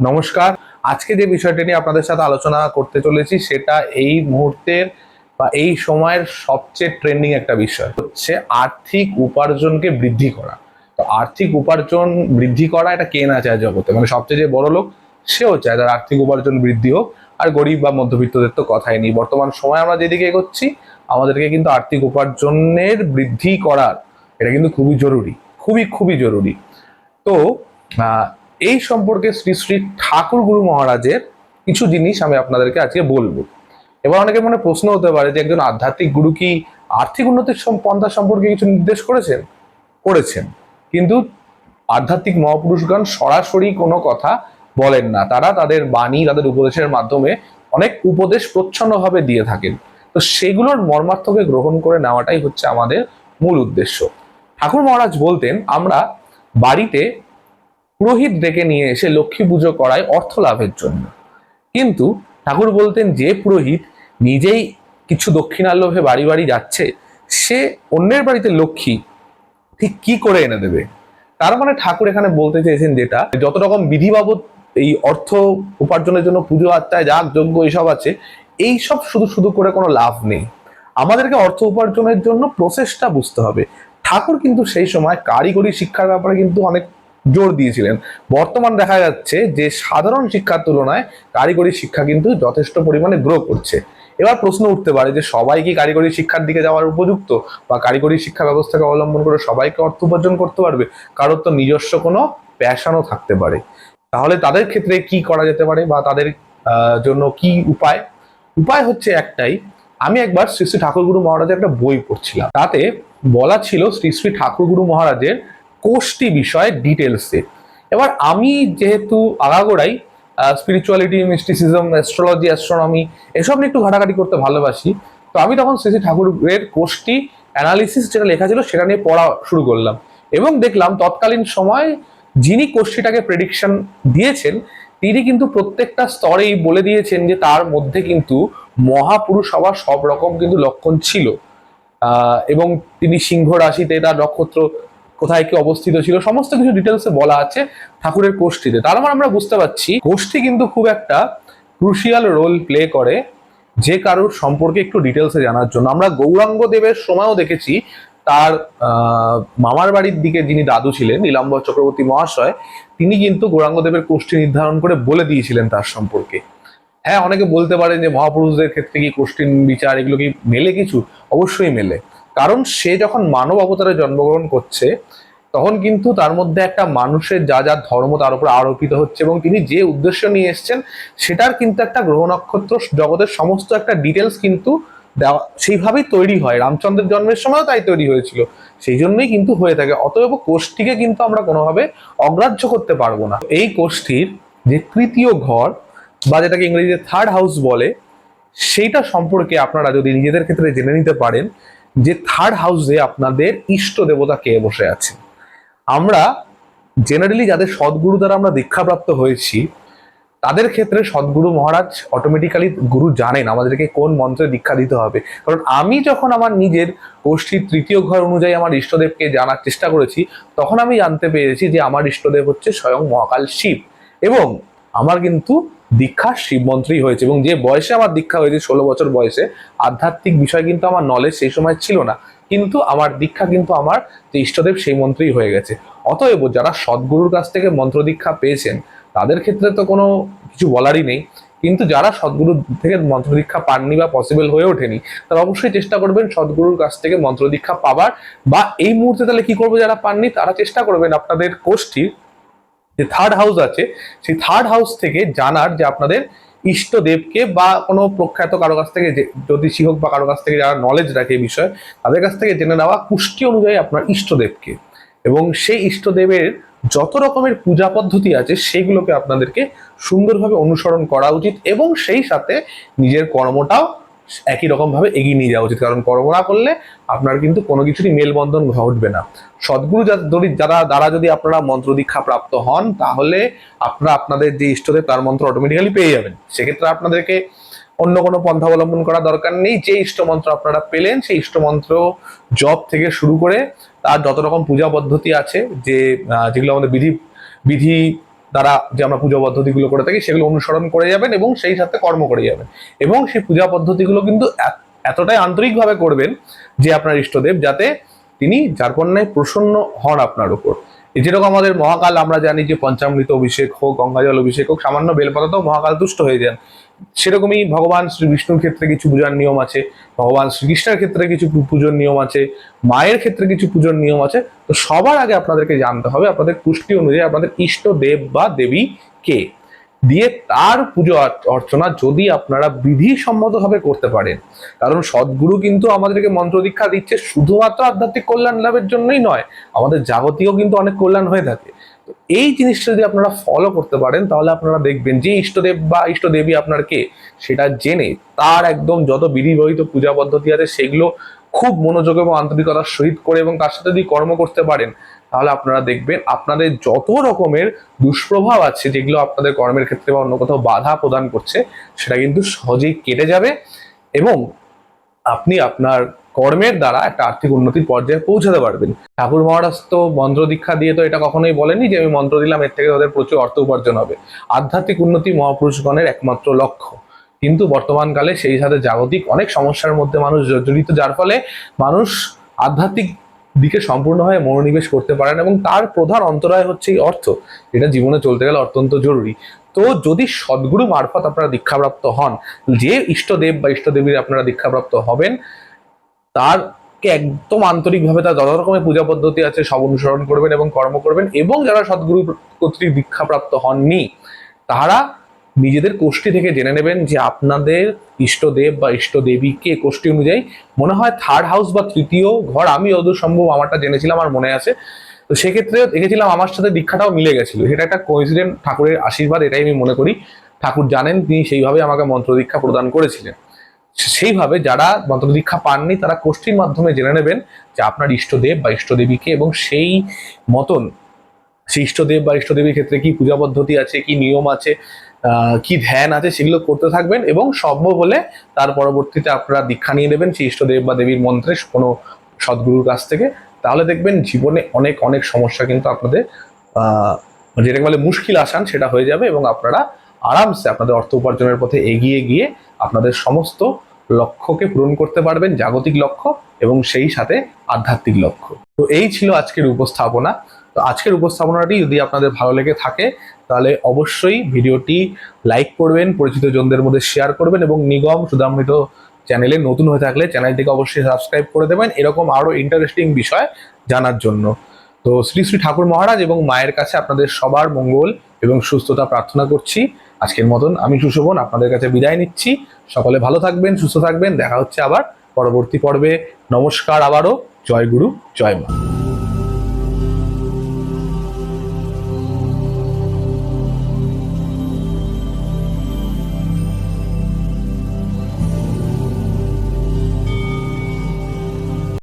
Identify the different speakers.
Speaker 1: নমস্কার। আজকে যে বিষয়টি নিয়ে আপনাদের সাথে আলোচনা করতে চলেছি সেটা এই মুহূর্তের বা এই সময়ের সবচেয়ে ট্রেন্ডিং একটা বিষয় হচ্ছে আর্থিক উপার্জনকে বৃদ্ধি করা। তো আর্থিক উপার্জন বৃদ্ধি করা এটা কে না চায় জগতে? মানে সবচেয়ে যে বড় লোক, সেও চায় তার আর্থিক উপার্জন বৃদ্ধি হোক। আর গরিব বা মধ্যবিত্তদের তো কথাই নেই। বর্তমান সময় আমরা যেদিকে এগোচ্ছি, আমাদেরকে কিন্তু আর্থিক উপার্জনের বৃদ্ধি করার এটা কিন্তু খুবই জরুরি। খুবই খুবই জরুরি। তো এই সম্পর্কে শ্রী শ্রী ঠাকুর গুরু মহারাজের কিছু জিনিস আমি আপনাদেরকে আজকে বলব। এবার অনেকের মনে প্রশ্ন হতে পারে যে একজন আধ্যাত্মিক গুরু কি আর্থিক উন্নতির পন্থা সম্পর্কে কিছু নির্দেশ করেছেন? করেছেন। কিন্তু আধ্যাত্মিক মহাপুরুষগণ সরাসরি কোনো কথা বলেন না। তারা তাদের বাণী, তাদের উপদেশের মাধ্যমে অনেক উপদেশ প্রচ্ছন্নভাবে দিয়ে থাকেন। তো সেগুলোর মর্মার্থকে গ্রহণ করে নেওয়াটাই হচ্ছে আমাদের মূল উদ্দেশ্য। ঠাকুর মহারাজ বলতেন, আমরা বাড়িতে পুরোহিত ডেকে নিয়ে এসে লক্ষ্মী পুজো করায় অর্থ লাভের জন্য। কিন্তু ঠাকুর বলতেন যে পুরোহিত নিজেই কিছু দক্ষিণার লোভে বাড়ি বাড়ি যাচ্ছে, সে অন্যের বাড়িতে লক্ষ্মী ঠিক কি করে এনে দেবে? তার মানে ঠাকুর এখানে বলতে চেয়েছেন যেটা, যত রকম বিধি বাবদ এই অর্থ উপার্জনের জন্য পুজো আত্মায় যাগ, যজ্ঞ এইসব আছে, এই সব শুধু শুধু করে কোনো লাভ নেই। আমাদেরকে অর্থ উপার্জনের জন্য প্রসেসটা বুঝতে হবে। ঠাকুর কিন্তু সেই সময় কারিগরি শিক্ষার ব্যাপারে কিন্তু অনেক জোর দিয়েছিলেন। বর্তমান দেখা যাচ্ছে যে সাধারণ শিক্ষার তুলনায় কারিগরি শিক্ষা কিন্তু যথেষ্ট পরিমাণে গ্রো করছে। এবার প্রশ্ন উঠতে পারে যে সবাই কি কারিগরি শিক্ষার দিকে যাওয়ার উপযুক্ত? বা কারিগরি শিক্ষা ব্যবস্থাকে অবলম্বন করে সবাইকে অর্থ উপার্জন করতে পারবে? কারোর তো নিজস্ব কোনো প্যাশনও থাকতে পারে। তাহলে তাদের ক্ষেত্রে কি করা যেতে পারে বা তাদের জন্য কি উপায়? উপায় হচ্ছে একটাই, আমি একবার শ্রী শ্রী ঠাকুরগুরু মহারাজের একটা বই পড়ছিলাম। তাতে বলা ছিল শ্রী শ্রী ঠাকুরগুরু মহারাজের কোষ্টি বিষয়ে ডিটেলসে এবার আমি যেহেতু আগাগোড়াই স্পিরিচুয়ালিটি মিস্টিসিজম অ্যাস্ট্রোলজি অ্যাস্ট্রোনমি এসব নিয়ে একটু ঘাটাঘাটি করতে ভালোবাসি, তো আমি তখন শ্রী ঠাকুরের কোষ্টি অ্যানালিসিস যেটা লেখা ছিল সেটা নিয়ে পড়া শুরু করলাম। এবং দেখলাম তৎকালীন সময় যিনি কোষ্টিটাকে প্রেডিকশন দিয়েছেন, তিনি কিন্তু প্রত্যেকটা স্তরেই বলে দিয়েছেন যে তার মধ্যে কিন্তু মহাপুরুষ হওয়ার সব রকম কিন্তু লক্ষণ ছিল। এবং তিনি সিংহ রাশিতে তার নক্ষত্র কোথায় কি অবস্থিত ছিল, সমস্ত কিছু ডিটেলসে বলা আছে ঠাকুরের কোষ্ঠীতে তার মানে আমরা বুঝতে পারছি কোষ্ঠী কিন্তু খুব একটা ক্রুশিয়াল রোল প্লে করে যে কারোর সম্পর্কে একটু ডিটেলসে জানার জন্য। আমরা গৌরাঙ্গ দেবের সময়ও দেখেছি, তার মামার বাড়ির দিকে যিনি দাদু ছিলেন, নীলাম্বর চক্রবর্তী মহাশয়, তিনি কিন্তু গৌরাঙ্গ দেবের কোষ্ঠী নির্ধারণ করে বলে দিয়েছিলেন তার সম্পর্কে। হ্যাঁ অনেকে বলতে পারেন যে মহাপুরুষদের ক্ষেত্রে কি কোষ্ঠীন বিচার, এগুলো কি মেলে কিছু? অবশ্যই মেলে। কারণ সে যখন মানব অবতারে জন্মগ্রহণ করছে, তখন কিন্তু তার মধ্যে একটা মানুষের যা যা ধর্ম তার উপর আরোপিত হচ্ছে এবং তিনি যে উদ্দেশ্য নিয়ে এসেছেন, সেটার কিন্তু একটা গ্রহ নক্ষত্র জগতের সমস্ত একটা ডিটেলস কিন্তু দেওয়া, সেইভাবেই তৈরি হয়। রামচন্দ্রের জন্মের সময়ও তাই তৈরি হয়েছিল। সেই জন্যই কিন্তু হয়ে থাকে। অতএব কোষ্ঠীকে কিন্তু আমরা কোনোভাবে অগ্রাহ্য করতে পারব না। এই কোষ্ঠীর যে তৃতীয় ঘর, বা যেটাকে ইংরেজিতে থার্ড হাউস বলে, সেইটা সম্পর্কে আপনারা যদি নিজেদের ক্ষেত্রে জেনে নিতে পারেন যে থার্ড হাউসে আপনাদের ইষ্ট দেবতা কে বসে আছে আমরা জেনারেলি যাদের সদ্গুরু দ্বারা আমরা দীক্ষাপ্রাপ্ত হয়েছি, তাদের ক্ষেত্রে সদ্গুরু মহারাজ অটোমেটিক্যালি গুরু জানেন আমাদেরকে কোন মন্ত্রে দীক্ষা দিতে হবে। কারণ আমি যখন আমার নিজের গোষ্ঠীর তৃতীয় ঘর অনুযায়ী আমার ইষ্টদেবকে জানার চেষ্টা করেছি, তখন আমি জানতে পেরেছি যে আমার ইষ্টদেব হচ্ছে স্বয়ং মহাকাল শিব এবং আমার কিন্তু দীক্ষা শিব মন্ত্রেই হয়েছে এবং যে বয়সে আমার দীক্ষা হয়েছে, ষোলো বছর বয়সে, আধ্যাত্মিক বিষয় কিন্তু আমার নলেজ সেই সময় ছিল না। কিন্তু আমার দীক্ষা কিন্তু আমার যে ইষ্টদেব সেই মন্ত্রেই হয়ে গেছে। অতএব যারা সদ্গুরুর কাছ থেকে মন্ত্র দীক্ষা পেয়েছেন, তাদের ক্ষেত্রে তো কোনো কিছু বলারই নেই। কিন্তু যারা সদ্গুরু থেকে মন্ত্র দীক্ষা পাননি বা পসিবল হয়ে ওঠেনি, তারা অবশ্যই চেষ্টা করবেন সদ্গুরুর কাছ থেকে মন্ত্র দীক্ষা পাবার। বা এই মুহূর্তে তাহলে কি করব যারা পাননি, তারা চেষ্টা করবেন আপনাদের কোষ্ঠীর যে থার্ড হাউস আছে, সেই থার্ড হাউস থেকে জানার যে আপনাদের ইষ্টদেবকে বা কোনো প্রখ্যাত কারও কাছ থেকে যে জ্যোতিষী হোক বা কারও কাছ থেকে যারা নলেজ রাখে এই বিষয়ে, তাদের কাছ থেকে জেনে নেওয়া কুষ্টি অনুযায়ী আপনার ইষ্টদেবকে। এবং সেই ইষ্টদেবের যত রকমের পূজা পদ্ধতি আছে সেগুলোকে আপনাদেরকে সুন্দরভাবে অনুসরণ করা উচিত এবং সেই সাথে নিজের কর্মটাও একই রকম ভাবে এগিয়ে নিয়ে যাওয়া উচিত। কারণ কর্ম না করলে আপনার কিন্তু কোনো কিছুরই মেলবন্ধন ঘটবে না। সদ্গুরু যারা, দ্বারা যদি আপনারা মন্ত্র দীক্ষা প্রাপ্ত হন, তাহলে আপনারা আপনাদের যে ইষ্টদেব, তার মন্ত্র অটোমেটিক্যালি পেয়ে যাবেন। সেক্ষেত্রে আপনাদেরকে অন্য কোনো পন্থা অবলম্বন করা দরকার নেই। যে ইষ্টমন্ত্র আপনারা পেলেন, সেই ইষ্টমন্ত্র জপ থেকে শুরু করে তার যত রকম পূজা পদ্ধতি আছে, যে যেগুলো আমাদের বিধি বিধি দ্বারা যে আমরা পূজা পদ্ধতিগুলো করে থাকি, সেগুলো অনুসরণ করে যাবেন এবং সেই সাথে কর্ম করে যাবেন। এবং সেই পূজা পদ্ধতিগুলো কিন্তু এতটাই আন্তরিকভাবে করবেন যে আপনার ইষ্টদেব যাতে তিনি যার কন্যায় প্রসন্ন হন আপনার উপর। যেরকম আমাদের মহাকাল, আমরা জানি যে পঞ্চামৃত অভিষেক হোক, গঙ্গাজল অভিষেক হোক, সামান্য বেলপাতাতেও মহাকাল তুষ্ট হয়ে যান। সেরকমই ভগবান শ্রী বিষ্ণুর ক্ষেত্রে কিছু পূজার নিয়ম আছে, ভগবান শ্রীকৃষ্ণের ক্ষেত্রে কিছু পুজোর নিয়ম আছে, মায়ের ক্ষেত্রে কিছু পুজোর নিয়ম আছে, তো সবার আগে আপনাদেরকে জানতে হবে আপনাদের পুষ্টি অনুযায়ী আপনাদের ইষ্ট দেব বা দেবী কে? দিয়ে তার পুজো অর্চনা যদি আপনারা বিধিসম্মতভাবে করতে পারেন। কারণ সদ্গুরু কিন্তু আমাদেরকে মন্ত্র দীক্ষা দিচ্ছে শুধুমাত্র আধ্যাত্মিক কল্যাণ লাভের জন্যই নয়, আমাদের যাবতীয় কিন্তু অনেক কল্যাণ হয়ে থাকে। তো এই জিনিসটা যদি আপনারা ফলো করতে পারেন, তাহলে আপনারা দেখবেন যে ইষ্টদেব বা ইষ্টদেবী আপনার কে? সেটা জেনে তার একদম যত বিধিবহিত পূজা পদ্ধতি আছে, সেগুলো খুব মনোযোগ এবং আন্তরিকতার সহিত করে এবং তার সাথে যদি কর্ম করতে পারেন, তাহলে আপনারা দেখবেন আপনাদের যত রকমের দুষ্প্রভাব আছে, যেগুলো আপনাদের কর্মের ক্ষেত্রে বা অন্য কোথাও বাধা প্রদান করছে, সেটা কিন্তু সহজেই কেটে যাবে এবং আপনি আপনার কর্মের দ্বারা একটা আর্থিক উন্নতির পর্যায়ে পৌঁছাতে পারবেন। ঠাকুর মহারাজ তো মন্ত্র দীক্ষা দিয়ে তো এটা কখনোই বলেনি যে আমি মন্ত্র দিলাম, এর থেকে তাদের প্রচুর অর্থ উপার্জন হবে। আধ্যাত্মিক উন্নতি মহাপুরুষগণের একমাত্র লক্ষ্য। কিন্তু বর্তমানকালে সেই সাথে জাগতিক অনেক সমস্যার মধ্যে মানুষ জড়িত, যার ফলে মানুষ আধ্যাত্মিক দিকে সম্পূর্ণভাবে মনোনিবেশ করতে পারেন এবং তার প্রধান অন্তরায় হচ্ছে এই অর্থ। এটা জীবনে চলতে গেলে অত্যন্ত জরুরি। তো যদি সদ্গুরু মারফত আপনারা দীক্ষাপ্রাপ্ত হন, যে ইষ্টদেব বা ইষ্টদেবীর আপনারা দীক্ষাপ্রাপ্ত হবেন তারকে একদম আন্তরিকভাবে তার যত রকমের পূজা পদ্ধতি আছে, সব অনুসরণ করবেন এবং কর্ম করবেন এবং যারা সদ্গুরু কর্তৃক দীক্ষাপ্রাপ্ত হননি, তারা নিজেদের কোষ্ঠী থেকে জেনে নেবেন যে আপনাদের ইষ্টদেব বা ইষ্টদেবীকে কোষ্ঠী অনুযায়ী মনে হয় থার্ড হাউস বা তৃতীয় ঘর, আমি যতদূর সম্ভব আমারটা জেনেছিলাম আর মনে আছে। তো সেক্ষেত্রে দেখেছিলাম আমার সাথে দীক্ষাটাও মিলে গেছিল। সেটা একটা কোইন্সিডেন্ট ঠাকুরের আশীর্বাদ, এটাই আমি মনে করি। ঠাকুর জানেন, তিনি সেইভাবে আমাকে মন্ত্র দীক্ষা প্রদান করেছিলেন। সেইভাবে যারা মন্ত্র দীক্ষা পাননি, তারা কোষ্ঠীর মাধ্যমে জেনে নেবেন যে আপনার ইষ্টদেব বা ইষ্টদেবীকে এবং সেই মতন সেই ইষ্টদেব বা ইষ্টদেবীর ক্ষেত্রে কি পূজা পদ্ধতি আছে, কি নিয়ম আছে কি ধ্যান আছে, সেগুলো করতে থাকবেন এবং সম্ভব হলে তার পরবর্তীতে আপনারা দীক্ষা নিয়ে নেবেন সেই ইষ্টদেব বা দেবীর মন্ত্রে কোনো সদ্গুরুর কাছ থেকে। তাহলে দেখবেন জীবনে অনেক অনেক সমস্যা কিন্তু আপনাদের যেটাকে বলে মুশকিল আসান সেটা হয়ে যাবে এবং আপনারা আরামসে আপনাদের অর্থ উপার্জনের পথে এগিয়ে গিয়ে আপনাদের সমস্ত লক্ষ্যকে পূরণ করতে পারবেন, জাগতিক লক্ষ্য এবং সেই সাথে আধ্যাত্মিক লক্ষ্য। তো এই ছিল আজকের উপস্থাপনা। তো আজকের উপস্থাপনাটি যদি আপনাদের ভালো লেগে থাকে, তাহলে অবশ্যই ভিডিওটি লাইক করবেন, পরিচিত জনদের মধ্যে শেয়ার করবেন এবং নিগম সুদামৃত চ্যানেলে নতুন হয়ে থাকলে চ্যানেলটিকে অবশ্যই সাবস্ক্রাইব করে দেবেন। এরকম আরও ইন্টারেস্টিং বিষয় জানার জন্য। তো শ্রী শ্রী ঠাকুর মহারাজ এবং মায়ের কাছে আপনাদের সবার মঙ্গল এবং সুস্থতা প্রার্থনা করছি। আজকের মতন আমি সুশোভন, আপনাদের কাছে বিদায় নিচ্ছি। সকলে ভালো থাকবেন, সুস্থ থাকবেন। দেখা হচ্ছে আবার পরবর্তী পর্বে। নমস্কার আবারও। জয় গুরু, জয় মা।